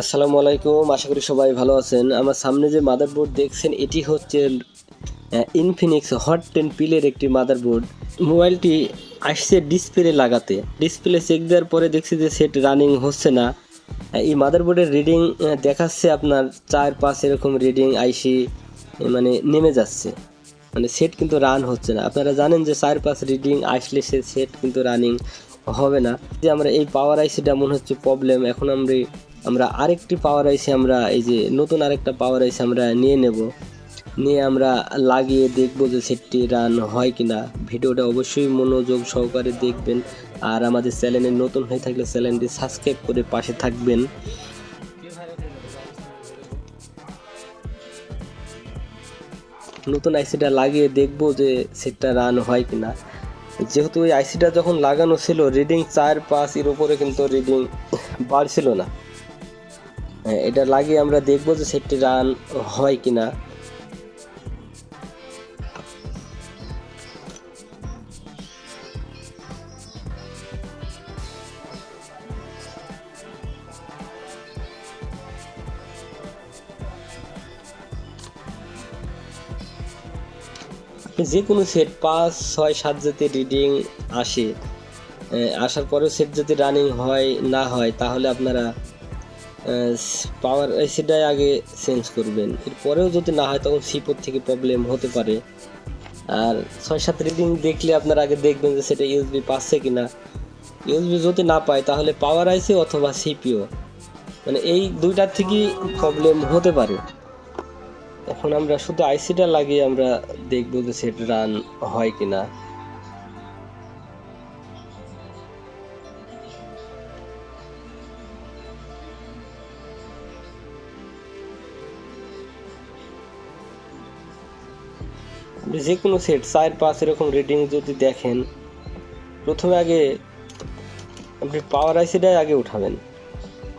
আসসালামু আলাইকুম, আশা করি সবাই ভালো আছেন। আমার সামনে যে মাদারবোর্ড দেখছেন, এটি হচ্ছে ইনফিনিক্স হট টেন পিলের একটি মাদারবোর্ড মোবাইলটি আসছে ডিসপ্লে লাগাতে। ডিসপ্লে চেক দেওয়ার পরে দেখছি যে সেট রানিং হচ্ছে না। এই মাদারবোর্ডের রিডিং দেখাচ্ছে আপনার চার পাঁচ এরকম রিডিং আইসি মানে নেমে যাচ্ছে। মানে সেট কিন্তু রান হচ্ছে না। আপনারা জানেন যে চার পাঁচ রিডিং আসলে সে সেট কিন্তু রানিং হবে না। যে আমরা এই পাওয়ার আইসিটা মনে হচ্ছে প্রবলেম এখন আমরা আমরা আরেকটি পাওয়ার আইসি আমরা, এই যে নতুন আরেকটা পাওয়ার আইসি আমরা নিয়ে নেব। নিয়ে আমরা লাগিয়ে দেখব যে সেটটি রান হয় কি না ভিডিওটা অবশ্যই মনোযোগ সহকারে দেখবেন। আর আমাদের চ্যানেলে নতুন হয়ে থাকলে চ্যানেলটি সাবস্ক্রাইব করে পাশে থাকবেন। নতুন আইসিটা লাগিয়ে দেখব যে সেটটা রান হয় কি না যেহেতু ওই আইসিটা যখন লাগানো ছিল রিডিং চার পাঁচ এর উপরে কিন্তু রিডিং বাড়ছিল না। এটা লাগিয়ে আমরা দেখব যে সেটটি রান হয় কিনা। যে কোনো সেট পাঁচ, ছয়, সাত জাতীয় রিডিং আসে। আসার পরেও সেট যদি রানিং হয়, না হয়, তাহলে আপনারা পাওয়ার এসিটাই আগে চেঞ্জ করবেন। এরপরেও যদি না হয়, তখন সিপোর থেকে প্রবলেম হতে পারে। আর ছয় সাত রিডিং দেখলে আপনার আগে দেখবেন যে সেটা ইউএসবি পাচ্ছে কি না ইউএসবি যদি না পায়, তাহলে পাওয়ার আইসি অথবা সিপিও মানে এই দুইটার থেকেই প্রবলেম হতে পারে। এখন আমরা শুধু আইসিটা লাগিয়ে আমরা দেখব যে সেট রান হয় কিনা। আপনি যে কোনো সেট চার, পাঁচ এরকম রেটিং যদি দেখেন, প্রথমে আগে আপনি পাওয়ার আইসিটাই আগে উঠাবেন।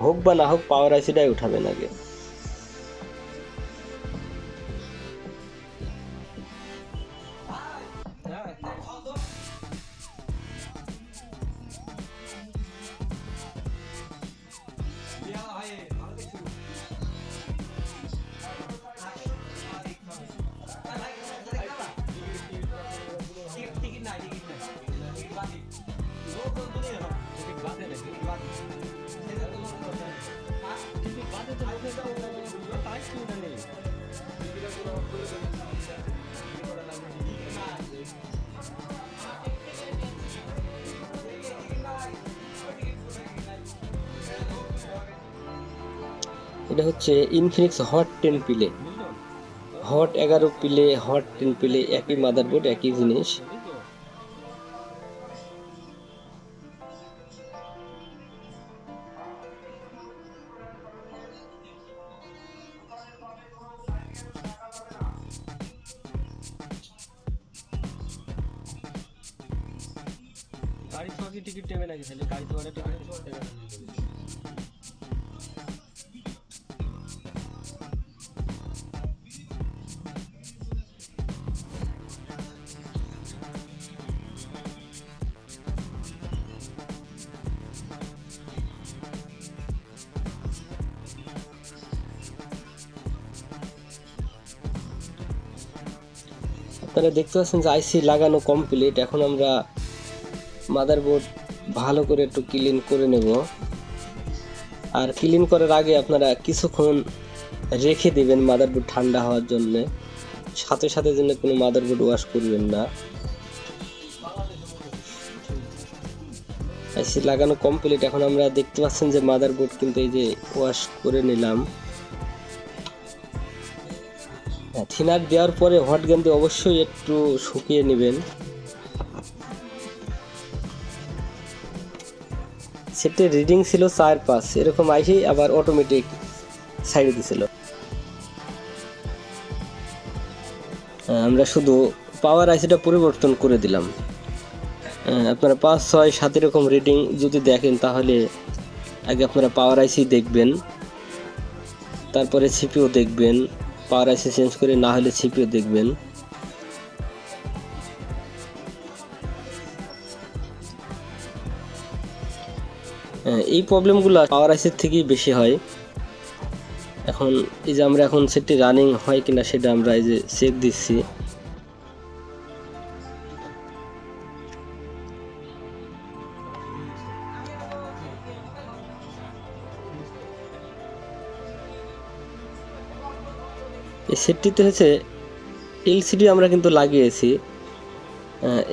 হোক বা না হোক পাওয়ার আইসিটাই উঠাবেন আগে। এটা হচ্ছে Infinix hot ten play hot এগারো পিলে হট টেন পিলে একই মাদারবোর্ড একই জিনিস। গাড়ি টিকিট নাকি তাহলে? গাড়ি টিকিট আপনারা দেখতে পাচ্ছেন যে আইসি লাগানো কমপ্লিট এখন আমরা মাদারবোর্ড ভালো করে একটু ক্লিন করে নেব। আর ক্লিন করার আগে আপনারা কিছুক্ষণ রেখে দিবেন মাদারবোর্ড ঠান্ডা হওয়ার জন্য। সাথে সাথে যেন কোনো মাদারবোর্ড ওয়াশ করবেন না। আইসি লাগানো কমপ্লিট এখন আমরা দেখতে পাচ্ছেন যে মাদারবোর্ড কিন্তু এই যে ওয়াশ করে নিলাম। থিনার দেওয়ার পরে হট গান দিয়ে অবশ্যই একটু শুকিয়ে নেবেন। সেটের রিডিং ছিল চার পাঁচ এরকম আইসি আবার অটোমেটিক সাইডে দিছিল। হ্যাঁ, আমরা শুধু পাওয়ার আইসিটা পরিবর্তন করে দিলাম। হ্যাঁ, আপনারা পাঁচ ছয় সাত এরকম রিডিং যদি দেখেন তাহলে আগে আপনারা পাওয়ার আইসি দেখবেন তারপরে সিপিও দেখবেন। পাওয়ার আইসি চেঞ্জ করে না হলে সিপিও দেখবেন। হ্যাঁ, এই প্রবলেমগুলো পাওয়ার আইসির থেকেই বেশি হয়। এখন এই যে আমরা এখন সেটটি রানিং হয় কিনা সেটা আমরা এই যে চেক দিচ্ছি। এই সেটটিতে হচ্ছে এলসিডি আমরা কিন্তু লাগিয়েছি।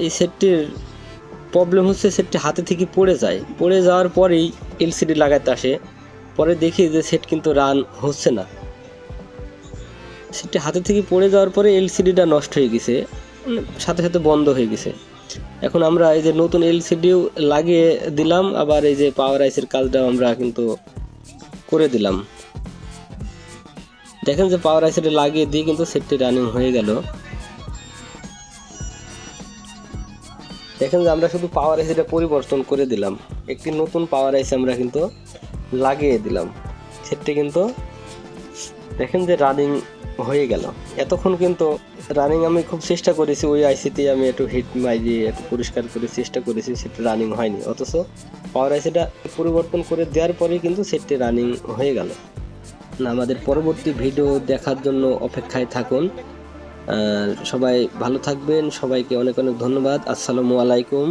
এই সেটটির প্রবলেম হচ্ছে সেটটি হাতে থেকে পড়ে যায়। পড়ে যাওয়ার পরেই এলসিডি লাগাতে আসে। পরে দেখি যে সেট কিন্তু রান হচ্ছে না। সেটটি হাতে থেকে পড়ে যাওয়ার পরে এলসিডিটা নষ্ট হয়ে গেছে সাথে সাথে বন্ধ হয়ে গেছে। এখন আমরা এই যে নতুন এলসিডিও লাগিয়ে দিলাম, আবার এই যে পাওয়ার আইসের কাজটাও আমরা কিন্তু করে দিলাম। দেখেন যে পাওয়ার আইসিটা লাগিয়ে দিয়ে কিন্তু সেটটি রানিং হয়ে গেল। দেখেন যে আমরা শুধু পাওয়ার আইসিটা পরিবর্তন করে দিলাম। একটি নতুন পাওয়ার আইসি আমরা কিন্তু লাগিয়ে দিলাম। সেটটি কিন্তু দেখেন যে রানিং হয়ে গেল। এতক্ষণ কিন্তু রানিং আমি খুব চেষ্টা করেছি, ওই আইসিতে আমি একটু হিট মাইরিয়ে একটু পরিষ্কার করে চেষ্টা করেছি সেটা রানিং হয়নি। অথচ পাওয়ার আইসিটা পরিবর্তন করে দেওয়ার পরেই কিন্তু সেটটি রানিং হয়ে গেল। আমাদের পরবর্তী ভিডিও দেখার জন্য অপেক্ষায় থাকুন। সবাই ভালো থাকবেন, সবাইকে অনেক অনেক ধন্যবাদ। আসসালামু আলাইকুম।